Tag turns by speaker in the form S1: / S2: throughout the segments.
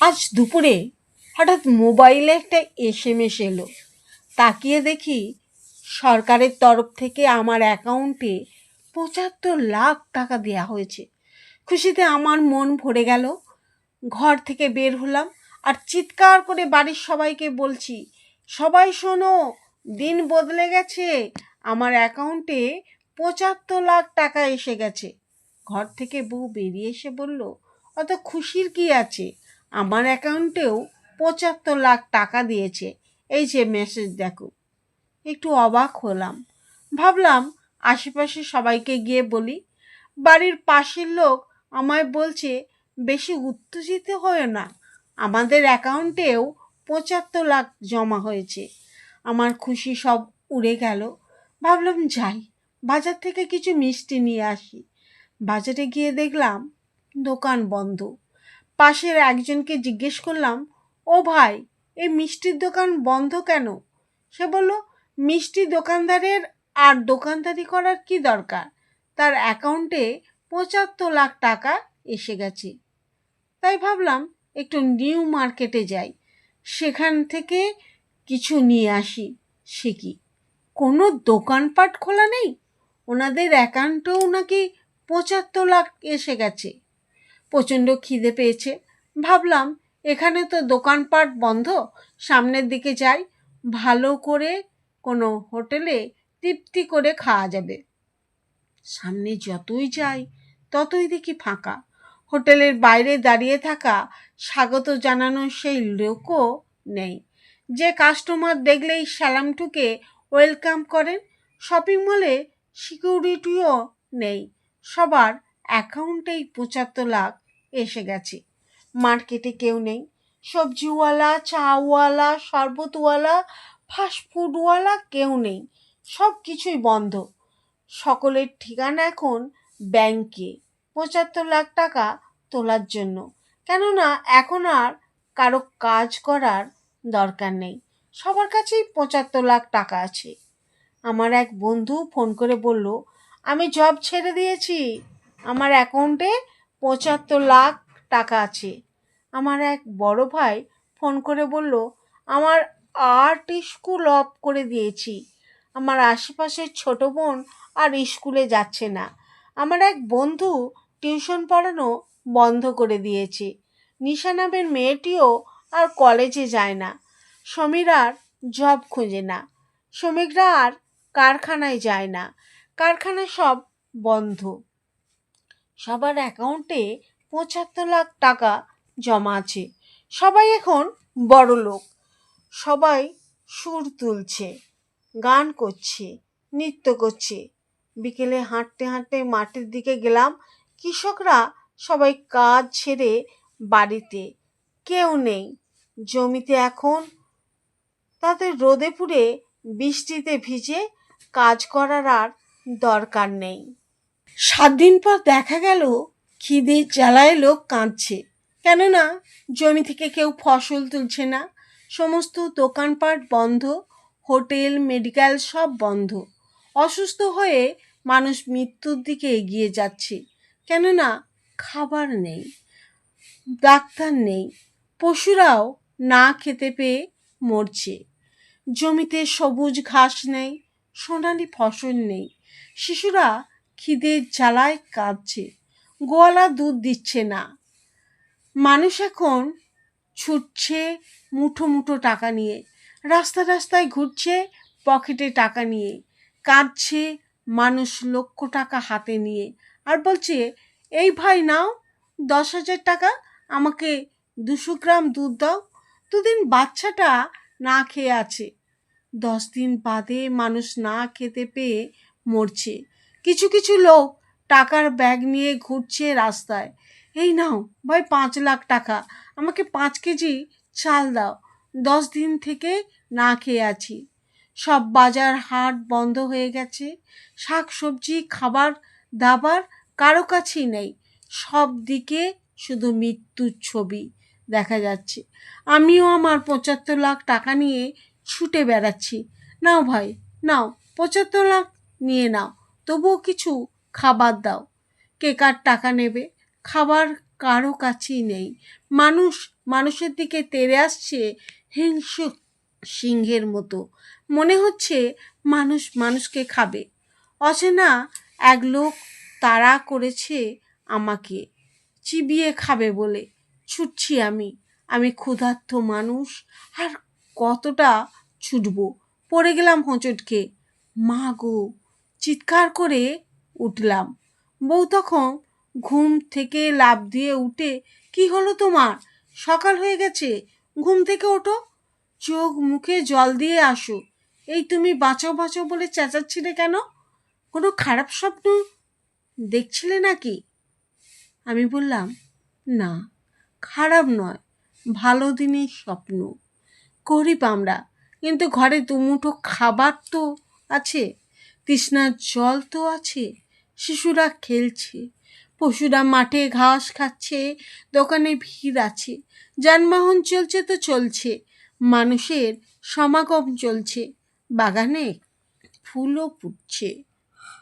S1: আজ দুপুরে হঠাৎ মোবাইলে একটা এসএমএস এলো। তাকিয়ে দেখি সরকারের তরফ থেকে আমার অ্যাকাউন্টে পঁচাত্তর লাখ টাকা দেওয়া হয়েছে। খুশিতে আমার মন ভরে গেল। ঘর থেকে বের হলাম আর চিৎকার করে বাড়ির সবাইকে বলছি, সবাই শোনো, দিন বদলে গেছে। আমার অ্যাকাউন্টে পঁচাত্তর লাখ টাকা এসে গেছে। ঘর থেকে বউ বেরিয়ে এসে বলল, অত খুশির কি আছে? আমার অ্যাকাউন্টেও পঁচাত্তর লাখ টাকা দিয়েছে। এই যে মেসেজ দেখো। একটু অবাক হলাম। ভাবলাম আশেপাশে সবাইকে গিয়ে বলি, বাড়ির পাশের লোক আমায় বলছে বেশি উত্তেজিত হয় না। আমাদের অ্যাকাউন্টেও পঁচাত্তর লাখ জমা হয়েছে। আমার খুশি সব উড়ে গেল। ভাবলাম যাই, বাজার থেকে কিছু মিষ্টি নিয়ে আসি। বাজারে গিয়ে দেখলাম দোকান বন্ধ। পাশের একজনকে জিজ্ঞেস করলাম, ও ভাই, এই মিষ্টির দোকান বন্ধ কেন? সে বলল, মিষ্টি দোকানদারের আর দোকানদারি করার কি দরকার? তার অ্যাকাউন্টে পঁচাত্তর লাখ টাকা এসে গেছে। তাই ভাবলাম একটু নিউ মার্কেটে যাই। সেখান থেকে কিছু নিয়ে আসি। সে কি, কোনো দোকানপাট খোলা নেই? ওনাদের অ্যাকাউন্টেও নাকি পঁচাত্তর লাখ এসে গেছে। প্রচণ্ড খিদে পেয়েছে। ভাবলাম, এখানে তো দোকানপাট বন্ধ, সামনের দিকে যাই, ভালো করে কোনো হোটেলে তৃপ্তি করে খাওয়া যাবে। সামনে যতই যাই, ততই দেখি ফাঁকা। হোটেলের বাইরে দাঁড়িয়ে থাকা, স্বাগত জানানোর সেই লোকও নেই। যে কাস্টমার দেখলেই সালামটুকে ওয়েলকাম করেন, শপিং মলে সিকিউরিটিও নেই। সবার অ্যাকাউন্টেই পঁচাত্তর লাখ এসে গেছে। মার্কেটে কেউ নেই। সবজিওয়ালা, চাওয়ালা, শরবতওয়ালা, ফাস্টফুডওয়ালা কেউ নেই। সব কিছুই বন্ধ। সকলের ঠিকানা এখন ব্যাংকে। পঁচাত্তর লাখ টাকা তোলার জন্য। কেননা এখন আর কারও কাজ করার দরকার নেই। সবার কাছেই পঁচাত্তর লাখ টাকা আছে। আমার এক বন্ধু ফোন করে বলল, আমি জব ছেড়ে দিয়েছি। আমার অ্যাকাউন্টে পঁচাত্তর লাখ টাকা আছে। আমার এক বড় ভাই ফোন করে বলল, আমার আর্ট স্কুল অফ করে দিয়েছি। আমার আশেপাশের ছোট বোন আর স্কুলে যাচ্ছে না। আমার এক বন্ধু টিউশন পড়ানো বন্ধ করে দিয়েছে। নিশা নামের মেয়েটিও আর কলেজে যায় না। সমীর আর জব খুঁজে না। শ্রমিকরা আর কারখানায় যায় না। কারখানা সব বন্ধ। সবার অ্যাকাউন্টে পঁচাত্তর লাখ টাকা জমা আছে। সবাই এখন বড় লোক। সবাই সুর তুলছে, গান করছে, নৃত্য করছে। বিকেলে হাঁটতে হাঁটতে মাঠের দিকে গেলাম। কৃষকরা সবাই কাজ ছেড়ে বাড়িতে। কেউ নেই। জমিতে এখন তাদের রোদে পুড়ে বৃষ্টিতে ভিজে কাজ করার আর দরকার নেই। সাত দিন পর দেখা গেল, খিদে জ্বালায় লোক কাঁদছে। কেননা, জমি থেকে কেউ ফসল তুলছে না। সমস্ত দোকানপাট বন্ধ, হোটেল, মেডিকেল সব বন্ধ। অসুস্থ হয়ে মানুষ মৃত্যুর দিকে এগিয়ে যাচ্ছে। কেননা, খাবার নেই, ডাক্তার নেই, পশুরাও না খেতে পেয়ে মরছে। জমিতে সবুজ ঘাস নেই, সোনালি ফসল নেই। শিশুরা খিদের জ্বালায় কাঁদছে। গোয়ালা দুধ দিচ্ছে না। মানুষ এখন ছুটছে মুঠো মুঠো টাকা নিয়ে। রাস্তা রাস্তায় ঘুরছে পকেটে টাকা নিয়ে। কাঁদছে মানুষ লক্ষ টাকা হাতে নিয়ে। আর বলছে, এই ভাই নাও, দশ হাজার টাকা আমাকে দুশো গ্রাম দুধ দাও। দুদিন বাচ্চাটা না খেয়ে আছে। দশ দিন বাদে মানুষ না খেতে পেয়ে মরছে। কিছু কিছু লোক টাকার ব্যাগ নিয়ে ঘুরছে রাস্তায়। এই নাও, ভাই পাঁচ লাখ টাকা, আমাকে পাঁচ কেজি চাল দাও, দশ দিন থেকে না খেয়ে আছি। সব বাজার হাট বন্ধ হয়ে গেছে, শাক সবজি, খাবার দাবার কারও কাছেই নেই, সব দিকে শুধু মৃত্যুর ছবি দেখা যাচ্ছে। আমিও আমার পঁচাত্তর লাখ টাকা নিয়ে ছুটে বেড়াচ্ছি। নাও ভাই, নাও, পঁচাত্তর লাখ নিয়ে নাও। তবুও কিছু খাবার দাও। কে কার টাকা নেবে? খাবার কারও কাছেই নেই। মানুষ মানুষের দিকে তেড়ে আসছে হিংস্র সিংহের মতো। মনে হচ্ছে মানুষ মানুষকে খাবে। অচেনা এক লোক তাড়া করেছে আমাকে। চিবিয়ে খাবে বলে। ছুটছি আমি। আমি ক্ষুধার্ত মানুষ। আর কতটা ছুটব? পড়ে গেলাম হোঁচটকে। মা গো চিৎকার করে উঠলাম। বউ তখন ঘুম থেকে লাফ দিয়ে উঠে, কি হলো তোমার? সকাল হয়ে গেছে, ঘুম থেকে ওঠো। চোখ মুখে জল দিয়ে আসো। এই তুমি বাঁচো বাঁচো বলে চেঁচাচ্ছিলে কেন? কোনো খারাপ স্বপ্ন দেখছিলে নাকি? আমি বললাম, না, খারাপ নয়, ভালো দিনের স্বপ্ন। গরিব আমরা, কিন্তু ঘরে দুমুঠো খাবার তো আছে। তৃষ্ণার জল তো আছে, শিশুরা খেলছে, পশুরা মাঠে ঘাস খাচ্ছে, দোকানে ভিড় আছে, যানবাহন চলছে তো চলছে, মানুষের সমাগম চলছে, বাগানে ফুলও ফুটছে,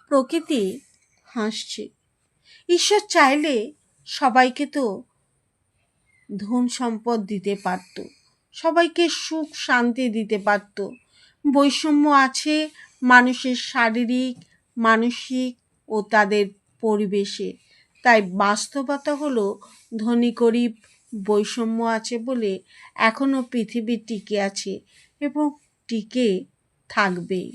S1: প্রকৃতি হাসছে। ঈশ্বর চাইলে সবাইকে তো ধন সম্পদ দিতে পারত, সবাইকে সুখ শান্তি দিতে পারত, বৈষম্য আছে মানুষের শারীরিক, মানসিক ও তাদের পরিবেশে। তাই বাস্তবতা হলো ধনী গরিব বৈষম্য আছে বলে এখনও পৃথিবী টিকে আছে এবং টিকে থাকবেই।